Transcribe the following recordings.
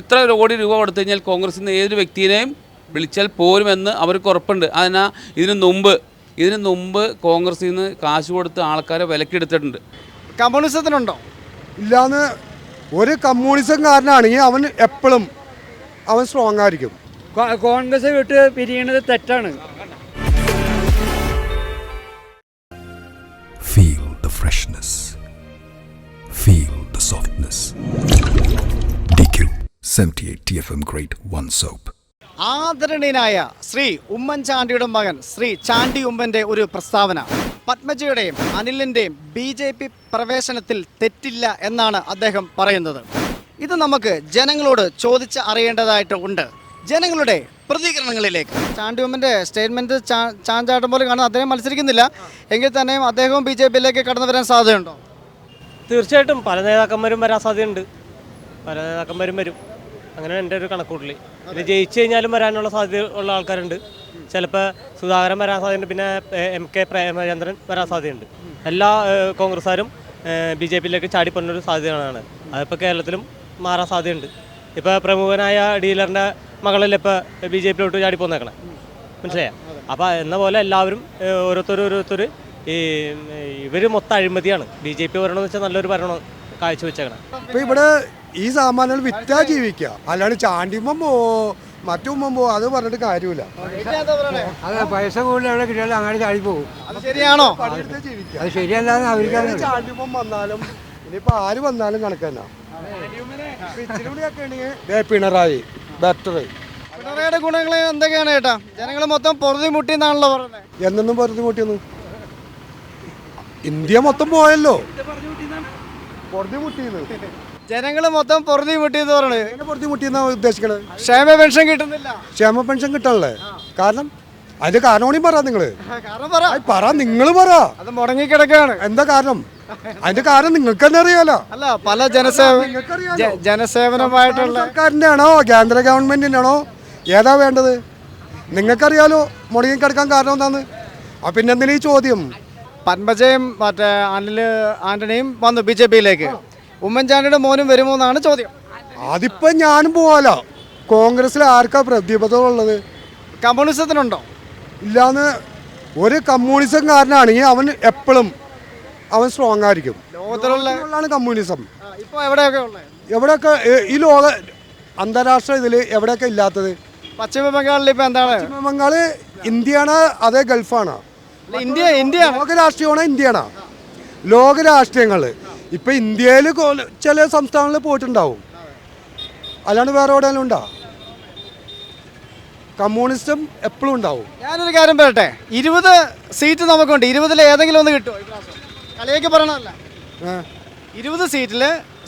ഇത്ര ഒരു കോടി രൂപ കൊടുത്തു കഴിഞ്ഞാൽ കോൺഗ്രസിൽ നിന്ന് ഏതൊരു വ്യക്തിയെയും വിളിച്ചാൽ പോരുമെന്ന് അവർക്ക് ഉറപ്പുണ്ട്. അതിനാ ഇതിനു മുമ്പ് ഇതിനു മുമ്പ് കോൺഗ്രസിൽ നിന്ന് കാശ് കൊടുത്ത് ആൾക്കാരെ വിലക്കെടുത്തിട്ടുണ്ട്. കമ്മ്യൂണിസത്തിനുണ്ടോ? ഇല്ലാന്ന് ഒരു കമ്മ്യൂണിസം കമ്മ്യൂണിസംകാരനാണെങ്കിൽ അവൻ എപ്പോഴും അവൻ സ്ട്രോങ് ആയിരിക്കും. കോൺഗ്രസ് വിട്ട് പിരിയണത് തെറ്റാണ്. Feel the freshness. Feel the softness. DQ 78 TFM Grade 1 Soap. ആദരണീയനായ ശ്രീ ഉമ്മൻചാണ്ടിയുടെ മകൻ ശ്രീ ചാണ്ടി ഉമ്മന്റെ ഒരു പ്രസ്താവന. പത്മജയുടെയും അനിലിന്റെയും ബി ജെ പി പ്രവേശനത്തിൽ തെറ്റില്ല എന്നാണ് അദ്ദേഹം പറയുന്നത്. ഇത് നമുക്ക് ജനങ്ങളോട് ചോദിച്ച് അറിയേണ്ടതായിട്ട് ഉണ്ട്. ജനങ്ങളുടെ പ്രതികരണങ്ങളിലേക്ക്. ചാണ്ടി ഉമ്മന്റെ സ്റ്റേറ്റ്മെന്റ് ചാഞ്ചാട്ടം പോലെ കാണാൻ അദ്ദേഹം മത്സരിക്കുന്നില്ല. എങ്കിൽ തന്നെയും അദ്ദേഹവും ബി ജെ പിയിലേക്ക് കടന്നു വരാൻ സാധ്യതയുണ്ടോ? തീർച്ചയായിട്ടും പല നേതാക്കന്മാരും വരാൻ സാധ്യതയുണ്ട്. പല നേതാക്കന്മാരും വരും. അങ്ങനെ എന്റെ ഒരു കണക്കൂട്ടൽ ഇത് ജയിച്ചു കഴിഞ്ഞാലും വരാനുള്ള സാധ്യത ഉള്ള ആൾക്കാരുണ്ട്. ചിലപ്പോൾ സുധാകരൻ വരാൻ സാധ്യതയുണ്ട് പിന്നെ എ- കെ പ്രേമചന്ദ്രൻ വരാൻ സാധ്യതയുണ്ട്. എല്ലാ കോൺഗ്രസ്സുകാരും ബി ജെ പിയിലേക്ക് ചാടിപ്പോണൊരു സാധ്യതയാണ് അതിപ്പോൾ കേരളത്തിലും മാറാൻ സാധ്യതയുണ്ട്. ഇപ്പോൾ പ്രമുഖനായ ഡീലറിന്റെ മകളല്ലേ ഇപ്പോൾ ബി ജെ പിയിലോട്ട് ചാടിപ്പോന്നേക്കണേ മനസ്സിലായോ? അപ്പോൾ എന്ന പോലെ എല്ലാവരും ഓരോരുത്തർ ഓരോരുത്തർ ഈ ഇവർ മൊത്തം അഴിമതിയാണ്. ബി ജെ പി വരണമെന്ന് വെച്ചാൽ നല്ലൊരു ഭരണം കാഴ്ചവെച്ചേക്കണം. ഇപ്പോൾ ഇവിടെ ഈ സാമാനുകൾ വിറ്റാ ജീവിക്കുക അല്ലാണ്ട് ചാണ്ടിമ്മ പോ മറ്റുമ്മ പോ അത് പറഞ്ഞിട്ട് കാര്യമില്ല. അതെ പൈസ കൂടുതൽ എവിടെ കിട്ടിയാലും അങ്ങനെ ചാടി പോകും. അത് ശരിയാണോ? അത് ശരിയല്ലാന്ന് അവർക്കാണ് ചാണ്ടിമ്മ വന്നാലും ഇനിയിപ്പോ ആര് വന്നാലും കണക്കന്നെ. ദേ പിണറായി ബെറ്റർ പിണറായിയുടെ ഗുണങ്ങൾ എന്തൊക്കെയാണ് ചേട്ടാ ജനങ്ങൾ മൊത്തം പൊറുതി മുട്ടി എന്നാണല്ലോ പറഞ്ഞത് എന്നൊന്നും പൊറുതി മുട്ടിയൊന്നും ഇന്ത്യ മൊത്തം പോയല്ലോ. പൊറുതി മുട്ടിയെന്ന് ജനങ്ങൾ മൊത്തം പൊറുതി മുട്ടിയെന്ന് പറയുന്നത് പൊറുതി മുട്ടിയെന്നാ ഉദ്ദേശിക്കണത്? ക്ഷേമ പെൻഷൻ കിട്ടുന്നില്ല. ക്ഷേമ പെൻഷൻ കിട്ടണല്ലേ കാരണം അതിന്റെ കാരണം കൂടി പറ നിങ്ങൾ. പറ. നിങ്ങൾ പറ അത് മുടങ്ങിക്കിടക്കാണ്. എന്താ കാരണം? അതിന്റെ കാരണം നിങ്ങൾക്ക് തന്നെ അറിയാലോ. അല്ല പല ജനസേവന ജനസേവനമായിട്ടുള്ള സർക്കാരിന്റെ ആണോ കേന്ദ്ര ഗവൺമെന്റിന്റെ ആണോ ഏതാ വേണ്ടത്? നിങ്ങൾക്കറിയാലോ മുടങ്ങി കിടക്കാൻ കാരണം എന്താന്ന്? ആ പിന്നെന്തിനാ ഈ ചോദ്യം? പന്മജയും മറ്റേ അനിൽ ആന്റണിയും വന്നു ബി ജെ പിയിലേക്ക്. ഉമ്മൻചാണ്ടിയുടെ മോനും വരുമോ എന്നാണ് ചോദ്യം. അതിപ്പോ ഞാനും പോവാലോ? കോൺഗ്രസിൽ ആർക്കാ പ്രതിബദ്ധത ഉള്ളത്? കമ്മ്യൂണിസത്തിനുണ്ടോ? ഇല്ലാന്ന് ഒരു കമ്മ്യൂണിസം കാരനാണെങ്കിൽ അവൻ എപ്പോഴും അവൻ സ്ട്രോങ് ആയിരിക്കും. ലോകത്തിലുള്ള ലോകത്തിലുള്ളതാണ് കമ്മ്യൂണിസം. ഇപ്പോൾ എവിടെയൊക്കെ ഉള്ളത് എവിടെയൊക്കെ ഈ ലോക അന്താരാഷ്ട്ര ഇതിൽ എവിടെയൊക്കെ ഇല്ലാത്തത്? പശ്ചിമ ബംഗാളിൽ ഇപ്പോൾ എന്താണ്? പശ്ചിമ ബംഗാൾ ഇന്ത്യയാണ് അതേ ഗൾഫാണ്. ഇന്ത്യ ഇന്ത്യ ലോക രാഷ്ട്രീയമാണ് ഇന്ത്യയാണ്. ലോക രാഷ്ട്രീയങ്ങൾ ഇപ്പൊ ഇന്ത്യയിൽ ചില സംസ്ഥാനങ്ങളിൽ പോയിട്ടുണ്ടാവും. അല്ലാണ്ട് വേറെ എവിടെയെങ്കിലും ഉണ്ടോ? കമ്മ്യൂണിസ്റ്റും എപ്പോഴും ഉണ്ടാവും. ഞാനൊരു കാര്യം പറയട്ടെ? ഇരുപത് സീറ്റ് നമുക്കുണ്ട്. ഇരുപതിൽ ഏതെങ്കിലും ഒന്ന് കിട്ടുമോ ഇപ്രാവശ്യം? കളിയൊക്കെ പറയണമല്ല? ഇരുപത് സീറ്റിൽ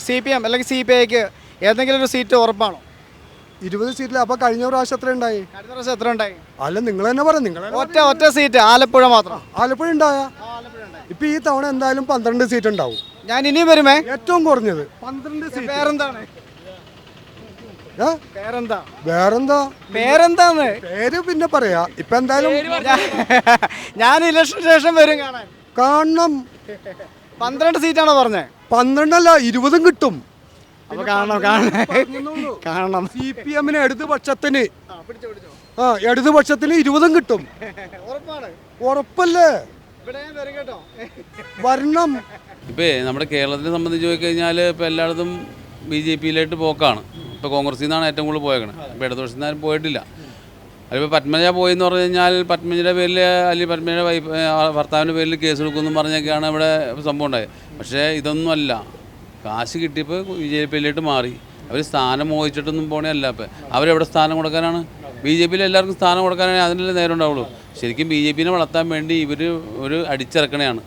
സി പി എം അല്ലെങ്കിൽ സി പി ഐക്ക് ഏതെങ്കിലും ഒരു സീറ്റ് ഉറപ്പാണോ? ഇരുപത് സീറ്റിൽ അപ്പൊ കഴിഞ്ഞ പ്രാവശ്യം എത്ര ഉണ്ടായി? കഴിഞ്ഞ പ്രാവശ്യം എത്ര ഉണ്ടായി? അല്ല നിങ്ങൾ തന്നെ പറ നിങ്ങൾ ഒറ്റ ഒറ്റ സീറ്റ് ആലപ്പുഴ മാത്രം. ആലപ്പുഴ ഉണ്ടായ? ഇപ്പൊ ഈ തവണ എന്തായാലും പന്ത്രണ്ട് സീറ്റ് ഉണ്ടാവും. ഞാൻ ഇനിയും വരുമേ? ഏറ്റവും കുറഞ്ഞത്. പന്ത്രണ്ട് സീറ്റ്. പേരെന്താണ്? പേരെന്താ? വേറെന്താ പേരെന്താന്ന്? പേര് പിന്നെ പറയാ. ഇപ്പൊ എന്തായാലും ഞാൻ- ഇലക്ഷൻ ശേഷം വരും കാണാൻ. കാണണം. പന്ത്രണ്ട് സീറ്റാണോ പറഞ്ഞേ? പന്ത്രണ്ടല്ല ഇരുപതും കിട്ടും. അപ്പൊ കാണണം കാണണം കാണണം സി പി എമ്മിന് ഇടതുപക്ഷത്തിന് ആ ഇടതുപക്ഷത്തിന് ഇരുപതും കിട്ടും. ഉറപ്പല്ലേ? വരണം. ഇപ്പോൾ നമ്മുടെ കേരളത്തിനെ സംബന്ധിച്ച് നോക്കിക്കഴിഞ്ഞാൽ ഇപ്പോൾ എല്ലായിടത്തും ബി ജെ പിയിലായിട്ട് പോക്കാണ്. ഇപ്പോൾ കോൺഗ്രസിൽ നിന്നാണ് ഏറ്റവും കൂടുതൽ പോയേക്കണത് ഇപ്പോൾ ഇടതുപക്ഷത്തിൽ നിന്ന് പോയിട്ടില്ല. അതിപ്പോൾ പത്മജ പോയെന്ന് പറഞ്ഞു കഴിഞ്ഞാൽ പത്മജയുടെ പേരിൽ അല്ലെങ്കിൽ പത്മജയുടെ വൈഫ് ഭർത്താവിന്റെ പേരിൽ കേസ് കൊടുക്കുമെന്നും പറഞ്ഞൊക്കെയാണ് ഇവിടെ സംഭവം ഉണ്ടായത്. പക്ഷേ ഇതൊന്നും അല്ല. കാശ് കിട്ടിയപ്പോൾ ബി ജെ പിയിലോട്ട് മാറി. അവർ സ്ഥാനം മോഹിച്ചിട്ടൊന്നും പോണേയല്ല ഇപ്പം. അവരെവിടെ സ്ഥാനം കൊടുക്കാനാണ്? ബി ജെ പിയിൽ എല്ലാവർക്കും സ്ഥാനം കൊടുക്കാനാണ് അതിനല്ലേ നേരം ഉണ്ടാവുള്ളൂ. ശരിക്കും ബി ജെ പിനെ വളർത്താൻ വേണ്ടി ഇവർ ഒരു അടിച്ചിറക്കണയാണ്.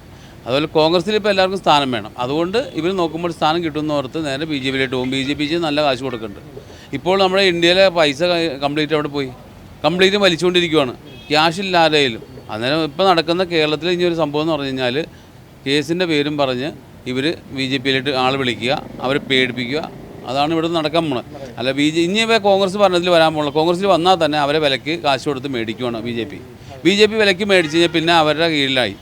അതുപോലെ കോൺഗ്രസിൽ ഇപ്പോൾ എല്ലാവർക്കും സ്ഥാനം വേണം. അതുകൊണ്ട് ഇവർ നോക്കുമ്പോൾ സ്ഥാനം കിട്ടുമെന്ന് ഓർത്ത് നേരെ ബി ജെ പിയിലോട്ട് പോകും. ബി ജെ പിക്ക് നല്ല കാശ് കൊടുക്കുന്നുണ്ട്. ഇപ്പോൾ നമ്മുടെ ഇന്ത്യയിലെ പൈസ കംപ്ലീറ്റ് അവിടെ പോയി? കംപ്ലീറ്റ് വലിച്ചുകൊണ്ടിരിക്കുവാണ്. ക്യാഷ് ഇല്ലാതെയും അന്നേരം ഇപ്പോൾ നടക്കുന്ന കേരളത്തിൽ ഇനി ഒരു സംഭവം എന്ന് പറഞ്ഞു കഴിഞ്ഞാൽ കേസിന്റെ പേരും പറഞ്ഞ് ഇവർ ബി ജെ പിയിലോട്ട് ആൾ വിളിക്കുക അവരെ പേടിപ്പിക്കുക. അതാണ് ഇവിടെ നടക്കാൻ പോണത് അല്ല ബി ജെ ഇനി ഇപ്പോൾ കോൺഗ്രസ് ഭരണത്തിൽ വരാൻ പോകുന്നത് കോൺഗ്രസ്സിൽ വന്നാൽ തന്നെ അവരെ വിലക്ക് കാശ് കൊടുത്ത് മേടിക്കുവാണ് B J P. B J P വിലക്ക് മേടിച്ച് കഴിഞ്ഞാൽ പിന്നെ അവരുടെ കീഴിലായി.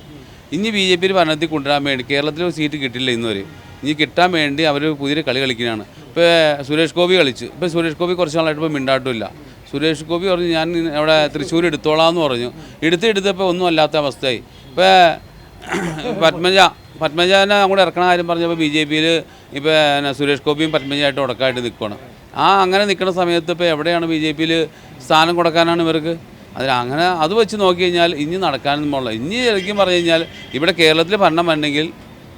ഇനി ബി ജെ പി ഭരണത്തിൽ കൊണ്ടുവരാൻ വേണ്ടി കേരളത്തിൽ സീറ്റ് കിട്ടില്ല ഇന്നുവരെ. ഇനി കിട്ടാൻ വേണ്ടി അവർ പുതിയൊരു കളി കളിക്കുകയാണ് ഇപ്പോൾ സുരേഷ് ഗോപി കളിച്ചു. ഇപ്പോൾ സുരേഷ് ഗോപി കുറച്ച് നാളായിട്ട് ഇപ്പോൾ മിണ്ടാട്ടുമില്ല. സുരേഷ് ഗോപി പറഞ്ഞു ഞാൻ അവിടെ തൃശ്ശൂർ എടുത്തോളാം എന്ന് പറഞ്ഞു. എടുത്ത് എടുത്തപ്പോൾ ഒന്നും അല്ലാത്ത അവസ്ഥയായി. ഇപ്പോൾ പത്മജ പത്മജനെ അങ്ങോട്ട് ഇറക്കണ കാര്യം പറഞ്ഞപ്പോൾ ബി ജെ പിയിൽ ഇപ്പോൾ സുരേഷ് ഗോപിയും പത്മജയായിട്ട് ഉടക്കായിട്ട് നിൽക്കുകയാണ് ആ അങ്ങനെ നിൽക്കുന്ന സമയത്ത് ഇപ്പോൾ എവിടെയാണ് ബി ജെ പിയിൽ സ്ഥാനം കൊടുക്കാനാണ് ഇവർക്ക്? അതിൽ അങ്ങനെ അത് വെച്ച് നോക്കി കഴിഞ്ഞാൽ ഇനി നടക്കാനൊന്നും ഇനി ശരിക്കും പറഞ്ഞു കഴിഞ്ഞാൽ ഇവിടെ കേരളത്തിൽ ഭരണം വരണമെങ്കിൽ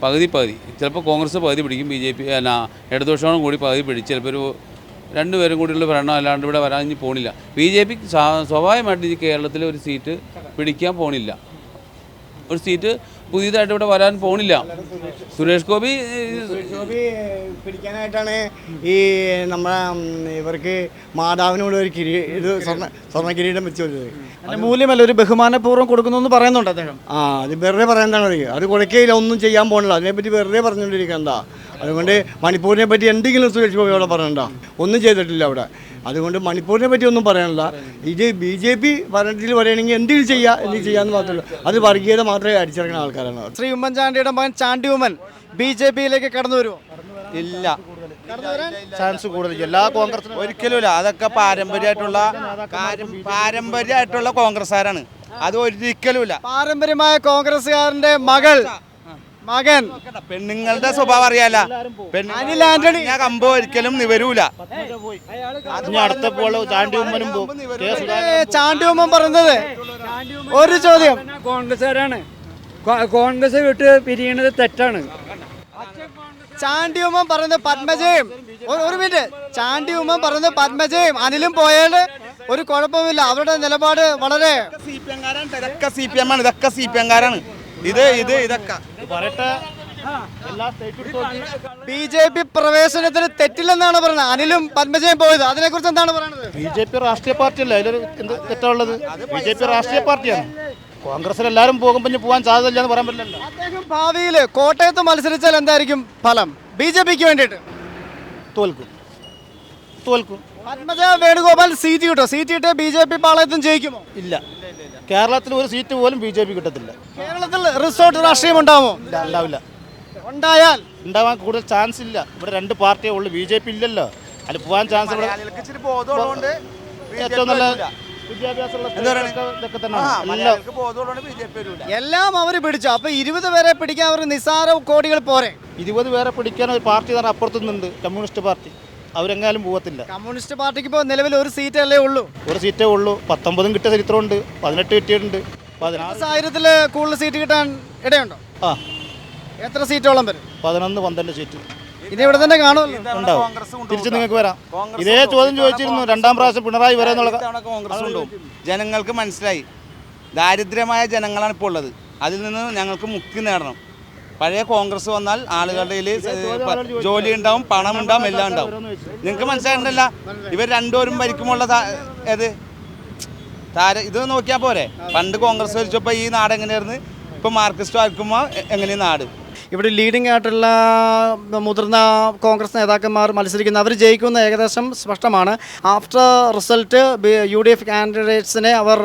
പകുതി പകുതി. ചിലപ്പോൾ കോൺഗ്രസ് പകുതി പിടിക്കും ബി ജെ പി അല്ല ഇടതുപക്ഷവും കൂടി പകുതി പിടിച്ച് ചിലപ്പോൾ ഒരു രണ്ടുപേരും കൂടിയുള്ള ഭരണം അല്ലാണ്ട് ഇവിടെ വരാൻ ഇനി പോണില്ല. ബി ജെ പി സ്വാഭാവികമായിട്ട് ഈ കേരളത്തിൽ ഒരു സീറ്റ് പിടിക്കാൻ പോണില്ല. ഒരു സീറ്റ് പുതിയതായിട്ട് ഇവിടെ വരാൻ പോണില്ല. സുരേഷ് ഗോപി ഗോപി പിടിക്കാനായിട്ടാണ് ഈ നമ്മളെ ഇവർക്ക് മാതാവിനോട് ഒരു കിരീ ഇത് സ്വർണ സ്വർണ കിരീടം വെച്ച് കൊടുത്തത് അതിന്റെ മൂല്യമല്ല ഒരു ബഹുമാനപൂർവം കൊടുക്കുന്നു എന്ന് പറയുന്നുണ്ട് അദ്ദേഹം. ആ അത് വെറുതെ പറയുന്നതാണ് തന്നെ അത് കൊടുക്കുകയില്ല ഒന്നും ചെയ്യാൻ പോകണില്ല അതിനെപ്പറ്റി വെറുതെ പറഞ്ഞുകൊണ്ടിരിക്കുക എന്താ? അതുകൊണ്ട് മണിപ്പൂരിനെ പറ്റി എന്തെങ്കിലും സുരേഷ് ഗോപി അവിടെ പറയണ്ട. ഒന്നും ചെയ്തിട്ടില്ല അവിടെ. അതുകൊണ്ട് മണിപ്പൂരിനെ പറ്റി ഒന്നും പറയാനില്ല ഇത് ബി ജെ പി ഭരണത്തിൽ പറയുകയാണെങ്കിൽ എന്തെങ്കിലും ചെയ്യുക എന്തെങ്കിലും ചെയ്യാന്ന് മാത്രമേ അത് വർഗീയത മാത്രമേ അടിച്ചിറങ്ങുന്ന ആൾക്കാരാണ്. ശ്രീ ഉമ്മൻചാണ്ടിയുടെ മകൻ ചാണ്ടി ഉമ്മൻ ബി ജെ പിയിലേക്ക് കടന്നു വരുമോ? ഇല്ല. ചാൻസ് കൂടുതൽ. എല്ലാ കോൺഗ്രസ് ഒരിക്കലുമില്ല. അതൊക്കെ പാരമ്പര്യമായിട്ടുള്ള കാര്യം പാരമ്പര്യമായിട്ടുള്ള കോൺഗ്രസ്സുകാരാണ്. അത് ഒരിക്കലുമില്ല. പാരമ്പര്യമായ കോൺഗ്രസ്സുകാരന്റെ മകൾ മകൻ. പെണ്ണുങ്ങളുടെ സ്വഭാവം അറിയാല അനിൽ ആന്റണി. ഞാൻ കമ്പ് ഒരിക്കലും നിവരൂല. ഇനി അടുത്തപ്പോൾ ചാണ്ടി ഉമ്മനും ഏ, ചാണ്ടി ഉമ്മൻ പറയുന്നത് ഒരു ചോദ്യം. കോൺഗ്രസ്സുകാരാണ്. കോൺഗ്രസ് വിട്ട് പിരിയണത് തെറ്റാണ്. ചാണ്ടി പറഞ്ഞത് പറയുന്നത് പത്മജയും ഒരു മിനിറ്റ്. ചാണ്ടി പറഞ്ഞത് പറയുന്നത് പത്മജയും. അനിലും പോയാൽ ഒരു കുഴപ്പമില്ല. അവരുടെ നിലപാട് വളരെ സി പി എംകാരാണ് ഇതൊക്കെ സി പി എം ആണ്. ഇതൊക്കെ സി പി എംകാരാണ് ഇത് ഇത് ഇതൊക്കെ. ബി ജെ പി പ്രവേശനത്തിന് തെറ്റില്ലെന്നാണ് പറയുന്നത്. അനിലും പത്മജയും പോയത്. അതിനെ കുറിച്ച് എന്താണ് പറയുന്നത് ബി ജെ പി രാഷ്ട്രീയ പാർട്ടിയല്ല? അതിലൊരു എന്ത് തെറ്റാണുള്ളത്? ബി ജെ പി രാഷ്ട്രീയ പാർട്ടിയാണ്. കോൺഗ്രസിൽ എല്ലാവരും പോകുമ്പോൾ ഇനി പോകാൻ സാധ്യതയില്ല എന്ന് പറയാൻ പറ്റില്ലല്ലോ. അദ്ദേഹം ഭാവിയിൽ കോട്ടയത്ത് മത്സരിച്ചാൽ എന്തായിരിക്കും ഫലം? ബി ജെ പിക്ക് വേണ്ടിയിട്ട്. തോൽക്കും. തോൽക്കും. പത്മജ വേണുഗോപാൽ സീറ്റ് കിട്ടോ സീറ്റ് കിട്ടിയ ബി ജെ പി പാളയത്തും ജയിക്കുമോ? ഇല്ല. കേരളത്തിൽ ഒരു സീറ്റ് പോലും ബി ജെ പി കിട്ടത്തില്ല. കേരളത്തിൽ റിസോർട്ട് രാഷ്ട്രീയം ഉണ്ടാവുമോ? ഇല്ല ഉണ്ടാവില്ല. ഉണ്ടായാൽ? ഉണ്ടാവാൻ കൂടുതൽ ചാൻസ് ഇല്ല. ഇവിടെ രണ്ട് പാർട്ടിയേ ഉള്ളൂ. ബി ജെ പി ഇല്ലല്ലോ. അതിൽ പോകാൻ ചാൻസ് ഇവിടെ ഏറ്റവും നല്ല വിദ്യാഭ്യാസമുള്ള സ്ത്രീകളൊക്കെ ഇതൊക്കെ തന്നെയാണ്. എല്ലാം എല്ലാം അവർ പിടിച്ചു. അപ്പൊ ഇരുപത് പേരെ പിടിക്കാൻ അവർ നിസാര കോടികൾ പോരെ? ഇരുപത് പേരെ പിടിക്കാൻ ഒരു പാർട്ടി തന്നെ അപ്പുറത്തുനിന്നുണ്ട്. Communist party. അവരെങ്ങാലും പോകത്തില്ല കമ്മ്യൂണിസ്റ്റ് പാർട്ടിക്ക് ഇപ്പോൾ നിലവിൽ ഒരു സീറ്റ് അല്ലേ ഉള്ളൂ? ഒരു സീറ്റേ ഉള്ളൂ. പത്തൊമ്പതും കിട്ടിയ ചരിത്രമുണ്ട്. പതിനെട്ട് കിട്ടിയിട്ടുണ്ട്. പതിനാറ് സാഹചര്യത്തിൽ കൂടുതൽ സീറ്റ് കിട്ടാൻ ഇടയുണ്ടോ? ആ. എത്ര സീറ്റോളം വരും? പതിനൊന്ന് പന്ത്രണ്ട് സീറ്റ് ഇനി ഇവിടെ തന്നെ കാണുമല്ലോ. ഉണ്ടാവും. തിരിച്ച് നിങ്ങൾക്ക് വരാം. ഇതേ ചോദ്യം ചോദിച്ചിരുന്നു. രണ്ടാം പ്രാവശ്യം പിണറായി വരെ എന്നുള്ള കോൺഗ്രസ് ജനങ്ങൾക്ക് മനസ്സിലായി. ദാരിദ്ര്യമായ ജനങ്ങളാണ് ഇപ്പോൾ ഉള്ളത്. അതിൽ നിന്ന് ഞങ്ങൾക്ക് മുക്തി നേടണം. പഴയ കോൺഗ്രസ് വന്നാൽ ആളുകളുടെ ജോലി ഉണ്ടാവും പണം ഉണ്ടാവും എല്ലാം ഉണ്ടാവും. നിങ്ങൾക്ക് മനസ്സിലായിട്ടുണ്ടല്ല? ഇവർ രണ്ടുപേരും ഭരിക്കുമ്പോൾ ഏത്? താര ഇത് നോക്കിയാൽ പോരെ? പണ്ട് കോൺഗ്രസ് ഭരിച്ചപ്പോൾ ഈ നാട് എങ്ങനെയായിരുന്നു? ഇപ്പം മാർക്സിസ്റ്റ് ആക്കുമ്പോൾ എങ്ങനെയാണ് നാട്? ഇവിടെ ലീഡിംഗ് ആയിട്ടുള്ള മുതിർന്ന കോൺഗ്രസ് നേതാക്കന്മാർ മത്സരിക്കുന്ന അവർ ജയിക്കുന്ന ഏകദേശം സ്പഷ്ടമാണ്. After result U D F കാൻഡിഡേറ്റ്സിനെ അവർ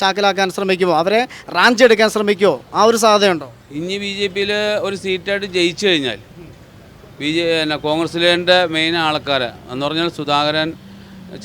ചാക്കിലാക്കാൻ ശ്രമിക്കുമോ? അവരെ റാഞ്ച് എടുക്കാൻ ശ്രമിക്കുമോ? ആ ഒരു സാധ്യതയുണ്ടോ? ഇനി ബി ജെ പിയിൽ ഒരു സീറ്റായിട്ട് ജയിച്ചു കഴിഞ്ഞാൽ ബി ജെ പിന്നെ കോൺഗ്രസിലെ മെയിൻ ആൾക്കാരെ എന്ന് പറഞ്ഞാൽ സുധാകരൻ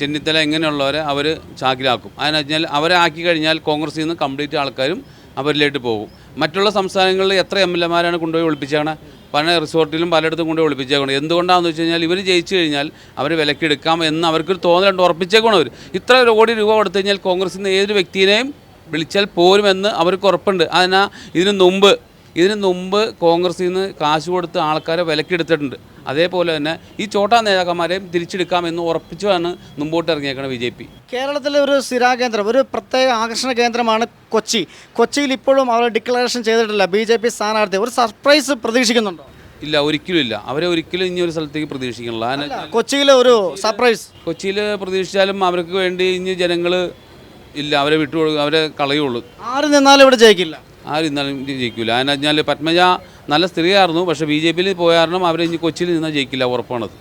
ചെന്നിത്തല ഇങ്ങനെയുള്ളവരെ അവർ ചാക്കിലാക്കും. അതിനാൽ അവരെ ആക്കി കഴിഞ്ഞാൽ കോൺഗ്രസിൽ നിന്ന് കംപ്ലീറ്റ് ആൾക്കാരും അവരിലേക്ക് പോകും. മറ്റുള്ള സംസ്ഥാനങ്ങളിൽ എത്ര എം എൽ എമാരാണ് കൊണ്ടുപോയി ഒളിപ്പിച്ചാണ് പല റിസോർട്ടിലും പലയിടത്തും കൊണ്ടുപോയി ഒളിപ്പിച്ചേക്കണം. എന്തുകൊണ്ടാണെന്ന് വെച്ച് കഴിഞ്ഞാൽ ഇവർ ജയിച്ചു കഴിഞ്ഞാൽ അവർ വിലക്കെടുക്കാം എന്ന് അവർക്കൊരു തോന്നലുണ്ട് ഉറപ്പിച്ചേക്കണം അവർ ഇത്ര കോടി രൂപ കൊടുത്തു കഴിഞ്ഞാൽ കോൺഗ്രസിൽ നിന്ന് ഏതൊരു വ്യക്തിയെയും വിളിച്ചാൽ പോരുമെന്ന് അവർക്ക് ഉറപ്പുണ്ട്. അതിനാ ഇതിനു മുമ്പ് ഇതിന് മുമ്പ് കോൺഗ്രസിൽ നിന്ന് കാശ് കൊടുത്ത് ആൾക്കാരെ വിലക്കെടുത്തിട്ടുണ്ട്. അതേപോലെ തന്നെ ഈ ചോട്ടാ നേതാക്കന്മാരെയും തിരിച്ചെടുക്കാമെന്ന് ഉറപ്പിച്ചാണ് മുമ്പോട്ട് ഇറങ്ങിയേക്കുന്നത് ബി ജെ പി. കേരളത്തിലെ ഒരു സ്ഥിരാകേന്ദ്രം ഒരു പ്രത്യേക ആകർഷണ കേന്ദ്രമാണ് കൊച്ചി. കൊച്ചിയിൽ ഇപ്പോഴും അവർ ഡിക്ലറേഷൻ ചെയ്തിട്ടില്ല ബി ജെ പി സ്ഥാനാർത്ഥി. ഒരു സർപ്രൈസ് പ്രതീക്ഷിക്കുന്നുണ്ടോ? ഇല്ല ഒരിക്കലും ഇല്ല. അവരെ ഒരിക്കലും ഇനി ഒരു സ്ഥലത്തേക്ക് പ്രതീക്ഷിക്കണില്ല കൊച്ചിയിലെ ഒരു സർപ്രൈസ്. കൊച്ചിയിൽ പ്രതീക്ഷിച്ചാലും അവർക്ക് വേണ്ടി ഇനി ജനങ്ങൾ ഇല്ല അവരെ വിട്ടുകൊടുക്കും അവരെ കളയുള്ളൂ. ആര് നിന്നാലും ഇവിടെ ജയിക്കില്ല. ആരും ഇന്നാലും ജയിക്കില്ല അതിന് പറഞ്ഞാൽ പത്മജ നല്ല സ്ത്രീയായിരുന്നു. പക്ഷെ ബി ജെ പിയിൽ പോയ കാരണം അവരെ ഇനി കൊച്ചിയിൽ നിന്നാൽ ജയിക്കില്ല ഉറപ്പാണത്.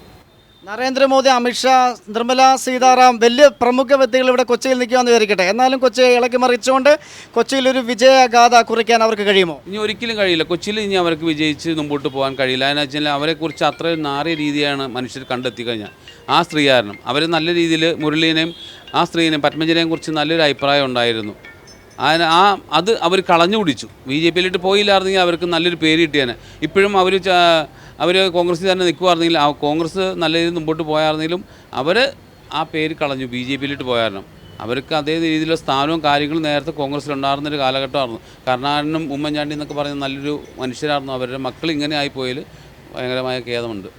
നരേന്ദ്രമോദി അമിത്ഷാ നിർമ്മല സീതാറാം വലിയ പ്രമുഖ വ്യക്തികൾ ഇവിടെ കൊച്ചിയിൽ നിൽക്കുമെന്ന് വിചാരിക്കട്ടെ. എന്നാലും കൊച്ചിയെ ഇളക്കി മറിച്ചുകൊണ്ട് കൊച്ചിയിൽ ഒരു വിജയഗാഥ കുറിക്കാൻ അവർക്ക് കഴിയുമോ? ഇനി ഒരിക്കലും കഴിയില്ല. കൊച്ചിയിൽ ഇനി അവർക്ക് വിജയിച്ച് മുമ്പോട്ട് പോകാൻ കഴിയില്ല. എന്ന് വെച്ചാൽ അവരെക്കുറിച്ച് അത്രയും നാറിയ രീതിയാണ് മനുഷ്യർ കണ്ടെത്തി കഴിഞ്ഞാൽ. ആ സ്ത്രീ കാരണം. അവർ നല്ല രീതിയിൽ മുരളീനെയും ആ സ്ത്രീനെയും പത്മജനെയും കുറിച്ച് നല്ലൊരു അഭിപ്രായം ഉണ്ടായിരുന്നു. അതിന് ആ അത് അവർ കളഞ്ഞു പിടിച്ചു. ബി ജെ പിയിലിട്ട് പോയില്ലായിരുന്നെങ്കിൽ അവർക്ക് നല്ലൊരു പേര് കിട്ടിയേനെ. ഇപ്പോഴും അവർ അവർ കോൺഗ്രസ്സിൽ തന്നെ നിൽക്കുമായിരുന്നെങ്കിൽ ആ കോൺഗ്രസ് നല്ല രീതിയിൽ മുമ്പോട്ട് പോയായിരുന്നെങ്കിലും അവർ ആ പേര് കളഞ്ഞു ബി ജെ പിയിലിട്ട് പോയായിരുന്നു. അവർക്ക് അതേ രീതിയിലുള്ള സ്ഥാനവും കാര്യങ്ങളും നേരത്തെ കോൺഗ്രസ്സിൽ ഉണ്ടായിരുന്ന ഒരു കാലഘട്ടമായിരുന്നു. കരുണാകരനും ഉമ്മൻചാണ്ടി എന്നൊക്കെ പറയുന്ന നല്ലൊരു മനുഷ്യരായിരുന്നു. അവരുടെ മക്കൾ ഇങ്ങനെ ആയിപ്പോയതിൽ ഭയങ്കരമായ ഖേദമുണ്ട്.